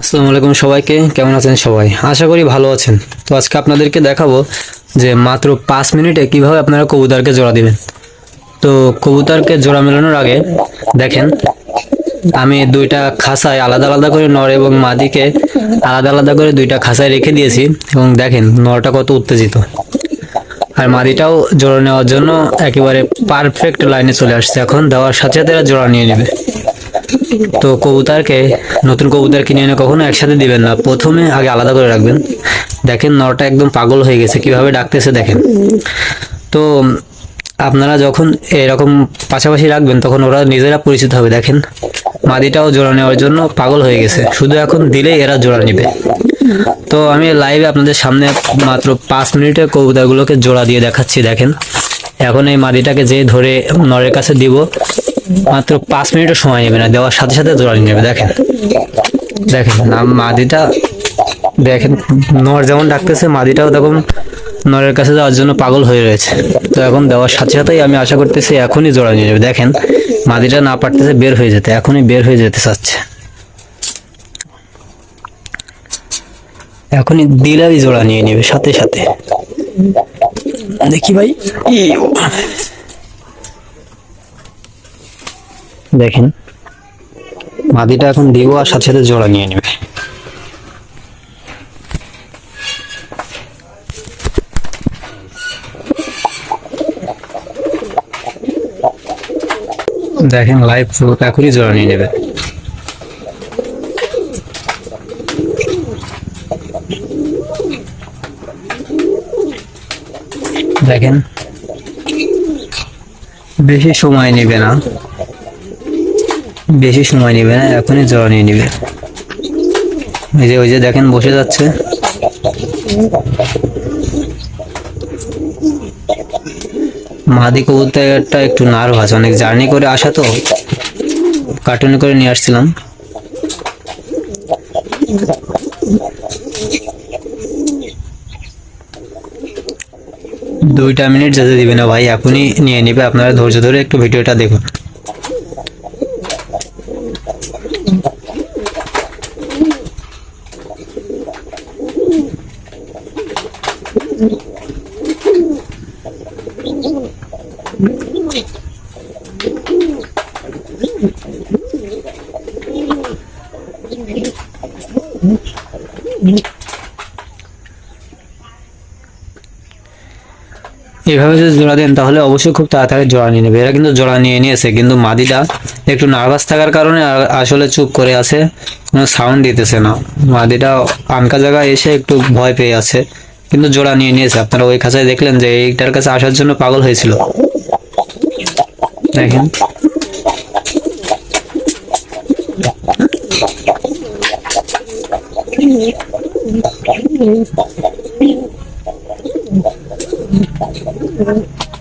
আসসালামু আলাইকুম সবাইকে, কেমন আছেন সবাই? আশা করি ভালো আছেন। তো আজকে আপনাদেরকে দেখাবো যে মাত্র পাঁচ মিনিটে কীভাবে আপনারা কবুতরকে জোড়া দিবেন। তো কবুতরকে জোড়া মেলানোর আগে দেখেন, আমি দুইটা খাঁচায় আলাদা আলাদা করে নর এবং মাদিকে আলাদা আলাদা করে দুইটা খাঁচায় রেখে দিয়েছি এবং দেখেন নরটা কত উত্তেজিত। আর মাদিটাও জোড়া নেওয়ার জন্য একেবারে পারফেক্ট লাইনে চলে আসছে এখন। দেওয়ার সাথে সাথে এরা জোড়া নিয়ে নেবে। তো কবুতরকে, নতুন কবুতর কিনে এনে কখনো একসাথে দিবেন না। প্রথমে আগে আলাদা করে রাখবেন। দেখেন, নরটা একদম পাগল হয়ে গেছে। কীভাবে ডাকতেছে দেখেন। তো আপনারা যখন এরকম পাশাপাশি রাখবেন, তখন ওরা নিজেরা পরিচিত হবে। দেখেন মাদিটাও জোড়া নেওয়ার জন্য পাগল হয়ে গেছে। শুধু এখন দিলেই এরা জোড়া নেবে। তো আমি লাইভে আপনাদের সামনে মাত্র পাঁচ মিনিটে কবুতরগুলোকে জোড়া দিয়ে দেখাচ্ছি, দেখেন। এখন এই মাদিটাকে যে ধরে নরের কাছে দিব, মাত্র পাঁচ মিনিটও সময় নেবে না, দেওয়ার সাথে সাথে জোড়া নিয়ে নেবে, দেখেন। দেখেন না মাদিটা দেখেন, নর যেমন ডাকতেছে মাদিটাও তখন নরের কাছে যাওয়ার জন্য পাগল হয়ে রয়েছে। তো এখন দেওয়ার সাথে সাথেই আমি আশা করতেছি এখনই জোড়া নিয়ে যাবে দেখেন মাদিটা না পারতেছে বের হয়ে যেতে, এখনই বের হয়ে যেতে চাচ্ছে। এখনই দিলারই জোড়া নিয়ে নেবে সাথে সাথে। দেখি ভাই। দেখেন। মাদিটা এখন দিব আর সাথে সাথে জোড়া নিয়ে নেবে। দেখেন লাইভ এখনই জোড়া নিয়ে নেবে। দেখেন। বেশি সময় নেবে না। বেশি সময় নেবে না, এখনই জোড়া নিয়ে নেবে। এই যে, ওই যে দেখেন, বসে যাচ্ছে। মাদি কবুতরটা একটু নার্ভাস অনেক জার্নি করে আসা তো। কার্টুনে করে নিয়ে আসছিলাম। দুইটা মিনিট যেতে দিবে না ভাই এখনই নিয়ে নিবে, আপনারা ধৈর্য ধরে একটু ভিডিওটা দেখুন। এভাবে যদি জোড়া দেন, তাহলে অবশ্যই খুব তাড়াতাড়ি জোড়া নিয়ে নেবে। এরা কিন্তু জোড়া নিয়ে নিয়েছে, কিন্তু মাদিটা একটু নার্ভাস থাকার কারণে আসলে চুপ করে আছে সাউন্ড দিতেছে না। মাদিটা আনকা জায়গায় এসে একটু ভয় পেয়ে আছে, কিন্তু জোড়া নিয়ে নিয়েছে। আপনারা ওই খাঁচায় দেখলেন যে এইটার কাছে আসার জন্য পাগল হয়েছিল। দেখেন। 嗯